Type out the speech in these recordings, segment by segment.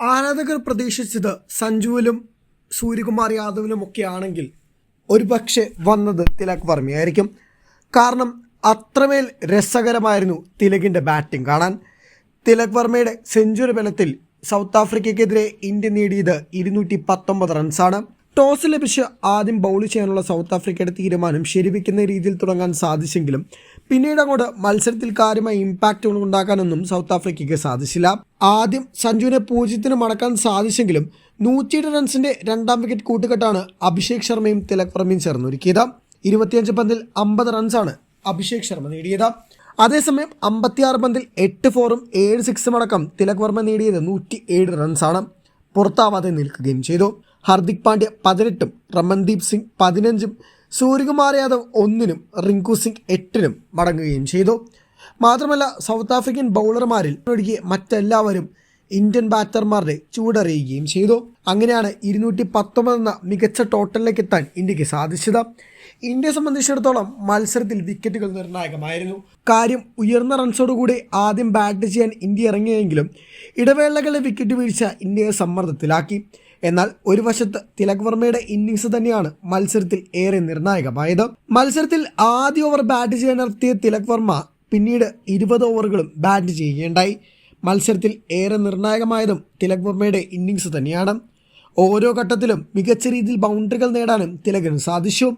ആരാധകർ പ്രതീക്ഷിച്ചത് സഞ്ജുവിലും സൂര്യകുമാർ യാദവിലും ഒക്കെ ആണെങ്കിൽ ഒരുപക്ഷെ വന്നത് തിലക് വർമ്മയായിരിക്കും കാരണം അത്രമേൽ രസകരമായിരുന്നു തിലകിന്റെ ബാറ്റിംഗ് കാണാൻ. തിലക് വർമ്മയുടെ സെഞ്ചുറി ബലത്തിൽ സൗത്ത് ആഫ്രിക്കയ്ക്കെതിരെ ഇന്ത്യ നേടിയത് ഇരുന്നൂറ്റി പത്തൊമ്പത് റൺസാണ്. ടോസ് ലഭിച്ച് ആദ്യം ബൗൾ ചെയ്യാനുള്ള സൗത്ത് ആഫ്രിക്കയുടെ തീരുമാനം ശരിവെക്കുന്ന രീതിയിൽ തുടങ്ങാൻ സാധിച്ചെങ്കിലും പിന്നീട് അങ്ങോട്ട് മത്സരത്തിൽ കാര്യമായ ഇമ്പാക്റ്റ് ഉണ്ടാക്കാനൊന്നും സൗത്ത് ആഫ്രിക്കയ്ക്ക് സാധിച്ചില്ല. ആദ്യം സഞ്ജുവിനെ പൂജ്യത്തിന് മടക്കാൻ സാധിച്ചെങ്കിലും നൂറ്റിയെട്ട് റൺസിന്റെ രണ്ടാം വിക്കറ്റ് കൂട്ടുകെട്ടാണ് അഭിഷേക് ശർമ്മയും തിലക് വർമ്മയും ചേർന്നൊരുക്കിയത്. ഇരുപത്തിയഞ്ച് പന്തിൽ അമ്പത് റൺസാണ് അഭിഷേക് ശർമ്മ നേടിയത്. അതേസമയം അമ്പത്തിയാറ് പന്തിൽ എട്ട് ഫോറും ഏഴ് സിക്സും അടക്കം തിലക് വർമ്മ നേടിയത് നൂറ്റി ഏഴ് റൺസാണ് പുറത്താവാതെ നിൽക്കുകയും ചെയ്തു. ഹർദിക് പാണ്ഡ്യ പതിനെട്ടും റമൻദീപ് സിംഗ് പതിനഞ്ചും സൂര്യകുമാർ യാദവ് ഒന്നിനും റിങ്കു സിംഗ് എട്ടിനും മടങ്ങുകയും ചെയ്തു. മാത്രമല്ല സൗത്ത് ആഫ്രിക്കൻ ബൗളർമാരിൽ ഒഴികെ മറ്റെല്ലാവരും ഇന്ത്യൻ ബാറ്റർമാരുടെ ചൂടറിയുകയും ചെയ്തു. അങ്ങനെയാണ് ഇരുന്നൂറ്റി പത്തൊമ്പത് എന്ന മികച്ച ടോട്ടലിലേക്ക് എത്താൻ ഇന്ത്യയ്ക്ക് സാധിച്ചത്. ഇന്ത്യയെ സംബന്ധിച്ചിടത്തോളം മത്സരത്തിൽ വിക്കറ്റുകൾ നിർണായകമായിരുന്നു. കാര്യം ഉയർന്ന റൺസോടുകൂടി ആദ്യം ബാറ്റ് ചെയ്യാൻ ഇന്ത്യ ഇറങ്ങിയെങ്കിലും ഇടവേളകളിലെ വിക്കറ്റ് വീഴ്ച ഇന്ത്യയെ സമ്മർദ്ദത്തിലാക്കി. എന്നാൽ ഒരു വശത്ത് തിലക് വർമ്മയുടെ ഇന്നിങ്സ് തന്നെയാണ് മത്സരത്തിൽ ഏറെ നിർണായകമായത്. മത്സരത്തിൽ ആദ്യ ഓവർ ബാറ്റ് ചെയ്യാനെത്തിയ തിലക് വർമ്മ പിന്നീട് ഇരുപത് ഓവറുകളും ബാറ്റ് ചെയ്യുകയുണ്ടായി. മത്സരത്തിൽ ഏറെ നിർണായകമായതും തിലക് വർമ്മയുടെ ഇന്നിങ്സ് തന്നെയാണ്. ഓരോ ഘട്ടത്തിലും മികച്ച രീതിയിൽ ബൗണ്ടറികൾ നേടാനും തിലകിന് സാധിച്ചു.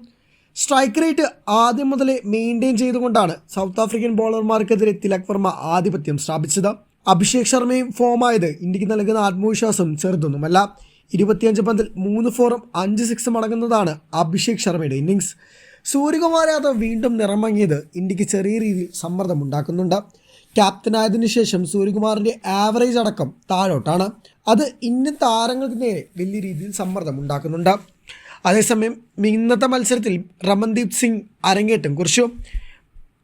സ്ട്രൈക്ക് റേറ്റ് ആദ്യം മുതലേ മെയിന്റെയിൻ ചെയ്തുകൊണ്ടാണ് സൗത്ത് ആഫ്രിക്കൻ ബോളർമാർക്കെതിരെ തിലക് വർമ്മ ആധിപത്യം സ്ഥാപിച്ചത്. അഭിഷേക് ശർമ്മയും ഫോമായത് ഇന്ത്യയ്ക്ക് നൽകുന്ന ആത്മവിശ്വാസം ചെറുതൊന്നുമല്ല. ഇരുപത്തിയഞ്ച് പന്തിൽ മൂന്ന് ഫോറും അഞ്ച് സിക്സും അടങ്ങുന്നതാണ് അഭിഷേക് ശർമ്മയുടെ ഇന്നിങ്സ് സൂര്യകുമാർ യാദവ് വീണ്ടും നിറമങ്ങിയത് ഇന്ത്യയ്ക്ക് ചെറിയ രീതിയിൽ സമ്മർദ്ദമുണ്ടാക്കുന്നുണ്ട് ക്യാപ്റ്റനായതിനു ശേഷം സൂര്യകുമാറിന്റെ ആവറേജ് അടക്കം താഴോട്ടാണ്. അത് ഇന്ത്യൻ താരങ്ങൾക്ക് നേരെ വലിയ രീതിയിൽ സമ്മർദ്ദം ഉണ്ടാക്കുന്നുണ്ട്. അതേസമയം ഇന്നത്തെ മത്സരത്തിൽ രമൻദീപ് സിംഗ് അരങ്ങേറ്റം കുറിച്ചു.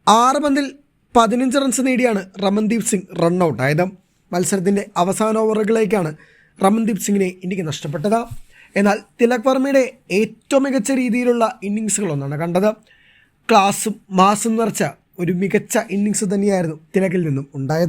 ആറ് പന്തിൽ പതിനഞ്ച് റൺസ് നേടിയാണ് രമൻദീപ് സിംഗ് റണ്ണൗട്ടായത് മത്സരത്തിന്റെ അവസാന ഓവറുകളിലേക്കാണ് റമൻദീപ് സിംഗിനെ ഇന്ത്യയ്ക്ക് നഷ്ടപ്പെട്ടത്. എന്നാൽ തിലക് വർമ്മയുടെ ഏറ്റവും മികച്ച രീതിയിലുള്ള ഇന്നിങ്സുകളൊന്നാണ് കണ്ടത്. ക്ലാസും മാസും നിറച്ച ഒരു മികച്ച ഇന്നിങ്സ് തന്നെയായിരുന്നു തിലകിൽ നിന്നും ഉണ്ടായത്.